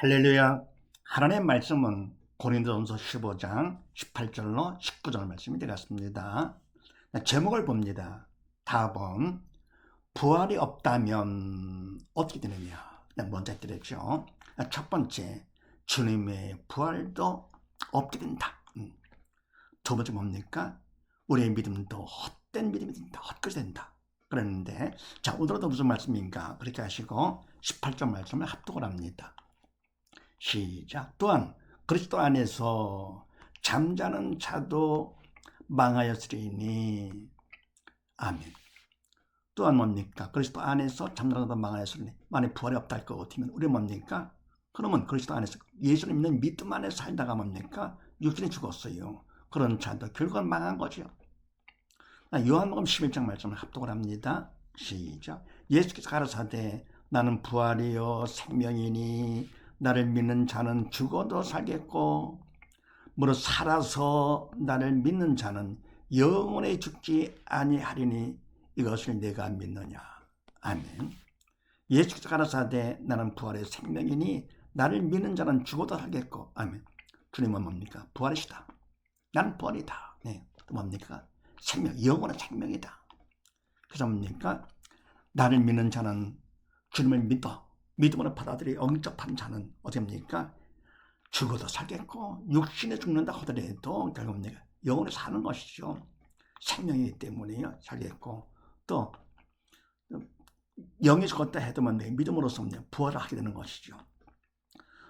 할렐루야. 하나님의 말씀은 고린도전서 15장 18절로 19절 말씀이 되겠습니다. 제목을 봅니다. 답은 부활이 없다면 어떻게 되느냐. 먼저 드렸죠. 첫 번째, 주님의 부활도 없게 된다. 음. 두 번째 뭡니까? 우리의 믿음도 헛된 믿음이 된다. 헛것이 된다. 그랬는데, 자, 오늘도 무슨 말씀인가? 그렇게 하시고, 18절 말씀을 합독을 합니다. 시작. 또한 그리스도 안에서 잠자는 자도 망하였으리니 아멘. 또한 뭡니까? 그리스도 안에서 잠자는 자도 망하였으리니 만약 부활이 없다 할것 같으면 우리 뭡니까? 그러면 그리스도 안에서 예수를 믿는 믿음 안에 살다가 뭡니까? 육신이 죽었어요. 그런 자도 결국은 망한 거죠. 요한복음 11장 말씀을 합독을 합니다. 시작. 예수께서 가라사대 나는 부활이요 생명이니 나를 믿는 자는 죽어도 살겠고 무릇 살아서 나를 믿는 자는 영원히 죽지 아니하리니 이것을 내가 믿느냐? 아멘. 예수께서 가라사대 나는 부활의 생명이니 나를 믿는 자는 죽어도 살겠고 아멘. 주님은 뭡니까? 부활이시다. 나는 부활이다. 네. 또 뭡니까? 생명 영원한 생명이다. 그래서 뭡니까? 나를 믿는 자는 주님을 믿어 믿음으로 받아들이 영접한 자는 어떻습니까? 죽어도 살겠고 육신에 죽는다 하더라도 결국 내가 영원히 사는 것이죠. 생명이기 때문에요. 살겠고 또 영이 죽었다 해도만 믿음으로써 부활을 하게 되는 것이죠.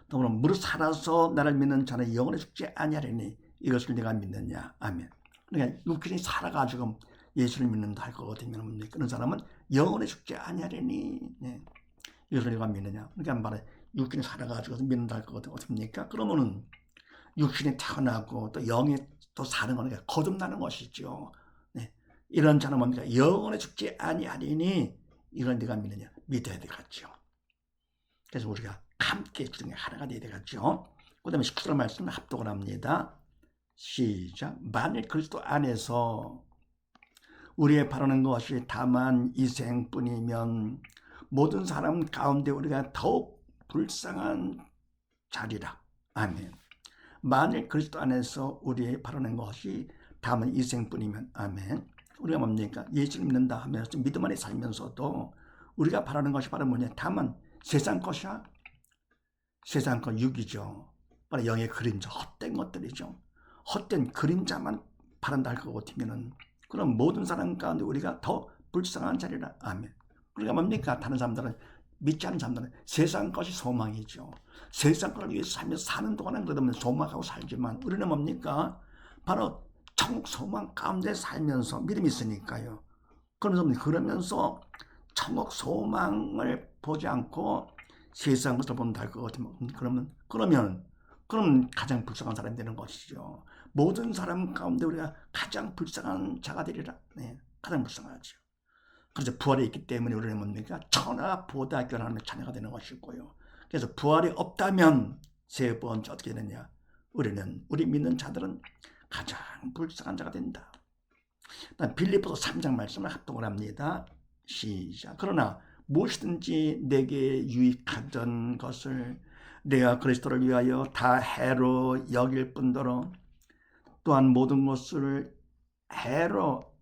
또 그럼 무릇 살아서 나를 믿는 자는 영원히 죽지 아니하리니 이것을 내가 믿느냐. 아멘. 그러니까 육신이 살아가지고 예수를 믿는다 할 거거든요. 그런 사람은 영원히 죽지 아니하리니. 네. 내가 믿느냐. 그러니까 말해 육신이 살아가지고 믿는다 할 거거든. 어떻습니까? 그러면은 육신이 태어나고 또 영이 또 사는 거니까 거듭나는 것이죠. 네. 이런 자는 뭡니까? 영원히 죽지 아니하리니 이걸 내가 믿느냐? 믿어야 되겠죠. 그래서 우리가 함께 주중에 하나가 되어야 되겠죠. 그 다음에 19절 말씀을 합독을 합니다. 시작. 만일 그리스도 안에서 우리의 바라는 것이 다만 이생뿐이면 모든 사람 가운데 우리가 더욱 불쌍한 자리라. 아멘. 만일 그리스도 안에서 우리의 바라는 것이 다만 이 생뿐이면 아멘. 우리가 뭡니까? 예수 믿는다 하면서 믿음 안에 살면서도 우리가 바라는 것이 바로 뭐냐? 다만 세상 것이야. 세상 것 육이죠. 바로 영의 그림자, 헛된 것들이죠. 헛된 그림자만 바란다 할 것 같으면은 그럼 모든 사람 가운데 우리가 더 불쌍한 자리라. 아멘. 우리가 뭡니까? 다른 사람들은 믿지 않는 사람들은 세상 것이 소망이죠. 세상 것을 위해서 살면서 사는 동안은 그러면 소망하고 살지만 우리는 뭡니까? 바로 천국 소망 가운데 살면서 믿음이 있으니까요. 그러면서 그러면서 천국 소망을 보지 않고 세상 것을 본다 할것 같으면 그러면 그러면 그럼 가장 불쌍한 사람이 되는 것이죠. 모든 사람 가운데 우리가 가장 불쌍한 자가 되리라. 네, 가장 불쌍하죠. 그래서 부활이 있기 때문에 우리는 뭡니까? 천하보다 결하는 자녀가 되는 것이고요. 그래서 부활이 없다면 세 번째 어떻게 되느냐? 우리는 우리 믿는 자들은 가장 불쌍한 자가 된다. 빌리포서 3장 말씀을 합동을 합니다. 시작. 그러나 무엇이든지 내게 유익하던 것을 내가 그리스도를 위하여 다 해로 여길 뿐더러 또한 모든 것을 해로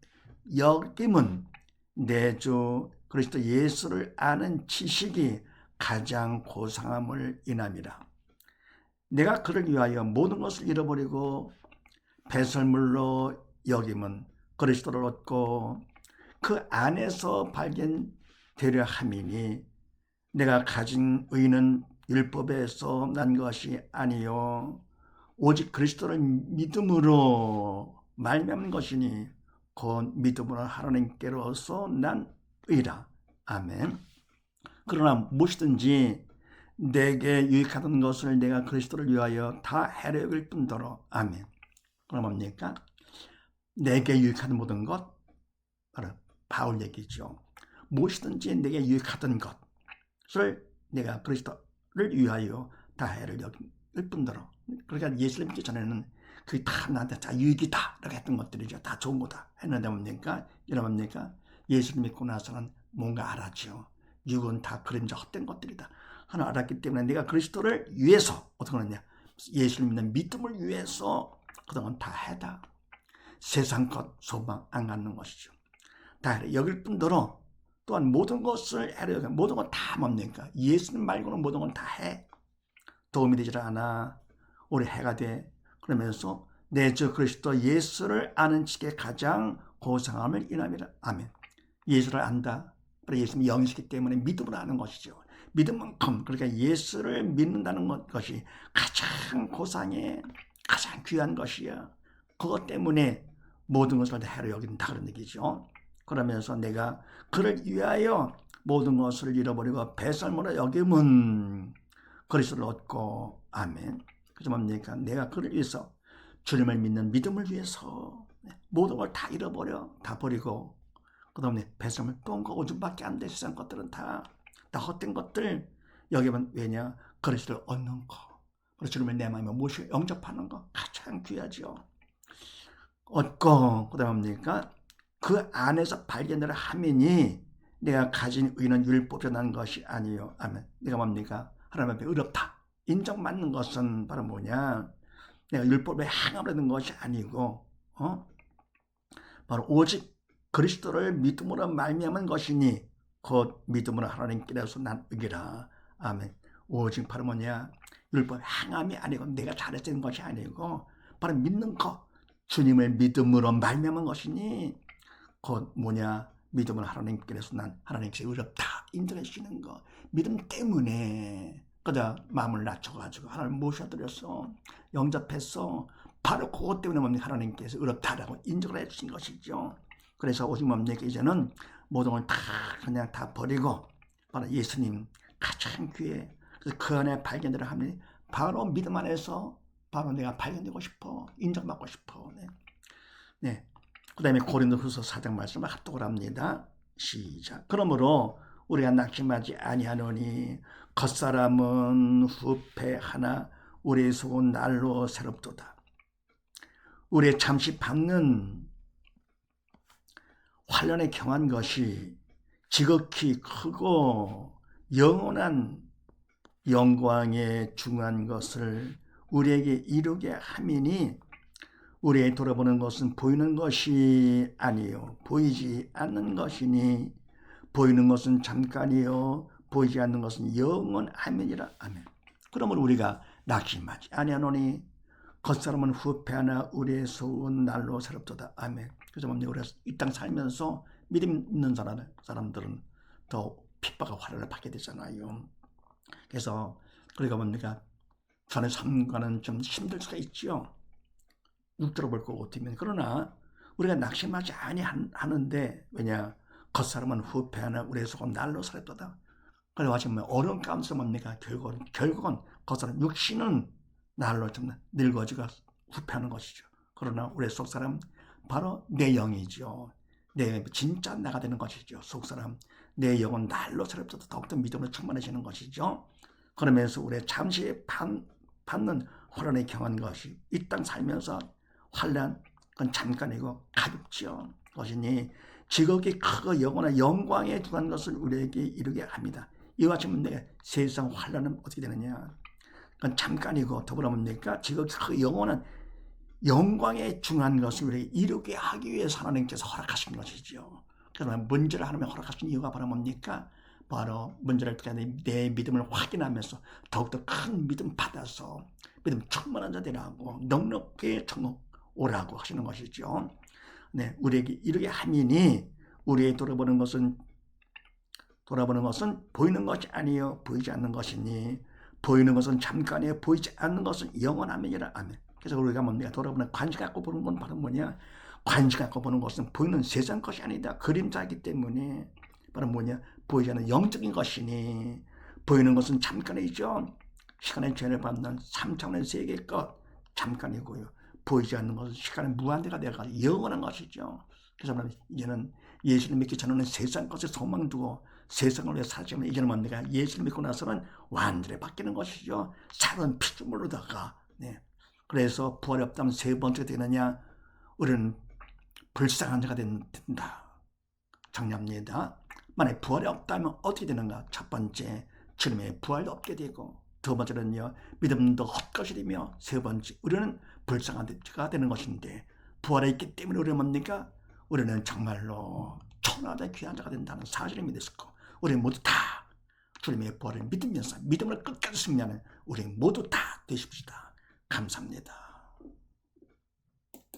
여김은 내주 그리스도 예수를 아는 지식이 가장 고상함을 인함이라. 내가 그를 위하여 모든 것을 잃어버리고 배설물로 여김은 그리스도를 얻고 그 안에서 발견되려 함이니 내가 가진 의는 율법에서 난 것이 아니요 오직 그리스도를 믿음으로 말미암는 것이니 곧 믿음으로 하나님께로서 난 의라. 아멘. 그러나 무엇이든지 내게 유익하던 것을 내가 그리스도를 위하여 다 해력일 뿐더러 아멘. 그럼 뭡니까? 내게 유익하는 모든 것 바로 바울 얘기죠. 무엇이든지 내게 유익하던 것을 내가 그리스도를 위하여 다 해를 여길 뿐더러 그러니까 예수님 믿기 전에는 그게 다 나한테 다 유익이다. 이렇게 했던 것들이죠. 다 좋은 거다. 했는데 뭡니까? 이러면 뭡니까? 예수를 믿고 나서는 뭔가 알았죠. 육은 다 그림자 헛된 것들이다. 하나 알았기 때문에 내가 그리스도를 위해서 어떻게 하느냐 예수를 믿는 믿음을 위해서 그동안 다 해다 세상 것 소망 안 갖는 것이죠. 다. 여길 뿐더러 또한 모든 것을 해라. 모든 건 다 뭡니까? 예수님 말고는 모든 건 다 해. 도움이 되질 않아. 우리 해가 돼. 그러면서 내저 그리스도 예수를 아는 측에 가장 고상함을 인함이라. 아멘. 예수를 안다. 바로 예수님 영이시기 때문에 믿음을 아는 것이죠. 믿음만큼 그러니까 예수를 믿는다는 것- 것이 가장 고상해 가장 귀한 것이야. 그것 때문에 모든 것을 다 해로 여긴다 그런 얘기죠. 그러면서 내가 그를 위하여 모든 것을 잃어버리고 배설물로 여김은 그리스도를 얻고 아멘. 그래서 뭡니까? 내가 그를 위해서 주님을 믿는 믿음을 위해서 모든 걸 다 잃어버려 다 버리고 그 다음에 배설물 똥과 오줌밖에 안 돼 세상 것들은 다 다 헛된 것들 여기면 왜냐 그리스도를 얻는 거 그리고 주님을 내 마음에 모시 영접하는 거 가장 귀하죠. 얻고 그 다음 뭡니까? 그 안에서 발견을 하면이 내가 가진 의는 난 것이 아니요. 아멘. 내가 뭡니까? 하나님 앞에 의롭다. 인정받는 것은 바로 뭐냐? 내가 율법에 행하려는 것이 아니고, 어? 바로 오직 그리스도를 믿음으로 말미암은 것이니 곧 믿음으로 하나님께로서 난 의기라. 아멘. 오직 바로 뭐냐? 율법 행함이 아니고 내가 잘해진 것이 아니고 바로 믿는 것. 주님을 믿음으로 말미암은 것이니 곧 뭐냐 믿음을 하나님께서 난 하나님께서 의롭다 인정해 주시는 거 믿음 때문에 그다 마음을 낮춰가지고 하나님 모셔드려서 영접해서 바로 그것 때문에 뭡니까 하나님께서 의롭다라고 인정을 해주신 것이죠 그래서 오직 뭡니까 이제는 모든 걸 다 그냥 다 버리고 바로 예수님 가장 그래서 그 안에 발견들을 하면 바로 믿음 안에서 바로 내가 발견되고 싶어 인정받고 싶어 네. 네. 그 다음에 고린도 후서 4장 말씀을 합독을 합니다. 시작. 그러므로 우리가 낙심하지 아니하노니 겉사람은 후패하나 우리의 속은 날로 새롭도다. 우리의 잠시 받는 환란에 경한 것이 지극히 크고 영원한 영광에 중한 것을 우리에게 이루게 함이니 우리의 돌아보는 것은 보이는 것이 아니요 보이지 않는 것이니 보이는 것은 잠깐이요 보이지 않는 것은 영원하면이라 아멘. 그러므로 우리가 낙심하지 아니하노니 겉사람은 후패하나 우리의 소은 날로 새롭도다 아멘. 그래서 뭡니까 우리가 이 땅 살면서 믿음 있는 사람 사람들은 더 핍박과 화를 받게 되잖아요. 그래서 우리가 뭡니까 전의 삶과는 좀 힘들 수가 있죠. 육들어 볼 거고 어떻게 그러나 우리가 낙심하지 아니하는데 왜냐 겉사람은 후패하나 우리의 속은 날로 살았도다. 그래 가지고 어려운 가운데서 뭡니까 결국은 결국은 겉사람 육신은 날로 좀 늙어지고 후패하는 것이죠. 그러나 우리의 속사람 바로 내 영이죠. 내 진짜 나가 되는 것이죠. 속 사람 내 영은 날로 새롭도다 더욱더 믿음으로 충만해지는 것이죠. 그러면서 우리 잠시 받는 혼란에 경한 것이 이 땅 살면서 환란 그건 잠깐이고 가볍지요. 것이니 지극히 크고 영원한 영광에 두한 것을 우리에게 이루게 합니다. 이와 같이 문제가 세상 환란은 어떻게 되느냐? 그건 잠깐이고 더불어 뭡니까? 지극히 크 영원한 영광에 중한 것을 우리에게 이루게 하기 위해서 하나님께서 허락하신 것이죠. 그러나 문제를 하나님 허락하신 이유가 바로 뭡니까? 바로 문제를 통해 내 믿음을 확인하면서 더욱더 큰 믿음 받아서 믿음 충만한 자 되라고 넉넉히 정복 오라고 하시는 것이죠. 네, 우리에게 이르게 함이니 우리의 돌아보는 것은 돌아보는 것은 보이는 것이 아니요 보이지 않는 것이니 보이는 것은 잠깐이요 보이지 않는 것은 영원함이라. 아멘. 그래서 우리가 뭡니까 돌아보는 관심 갖고 보는 건 바로 뭐냐? 관심 갖고 보는 것은 보이는 세상 것이 아니다. 그림자이기 때문에 바로 뭐냐? 보이지 않는 영적인 것이니 보이는 것은 잠깐이죠. 시간의 죄를 받는 3차원의 세계 것 잠깐이고요 보이지 않는 것은 시간의 무한대가 되어가 영원한 것이죠. 그래서 이제는 예수를 믿기 전에는 세상 것에 소망 두고 세상을 위해 살지만 이제는 뭡니까 예수를 믿고 나서는 완전히 바뀌는 것이죠. 살은 피조물로다가 네. 그래서 부활이 없다면 세 번째가 되느냐? 우리는 불쌍한 자가 된다. 정리합니다. 만약 부활이 없다면 어떻게 되는가? 첫 번째, 주님의 부활도 없게 되고 두 번째는요 믿음도 헛것이되며 세 번째 우리는 불쌍한 대가 되는 것인데 부활에 있기 때문에 우리는 뭡니까? 우리는 정말로 천하대 귀한 자가 된다는 사실을 믿었고 우리 모두 다 주님의 부활을 믿으면서 믿음을 끝까지 승리하는 우리 모두 다 되십시다. 감사합니다.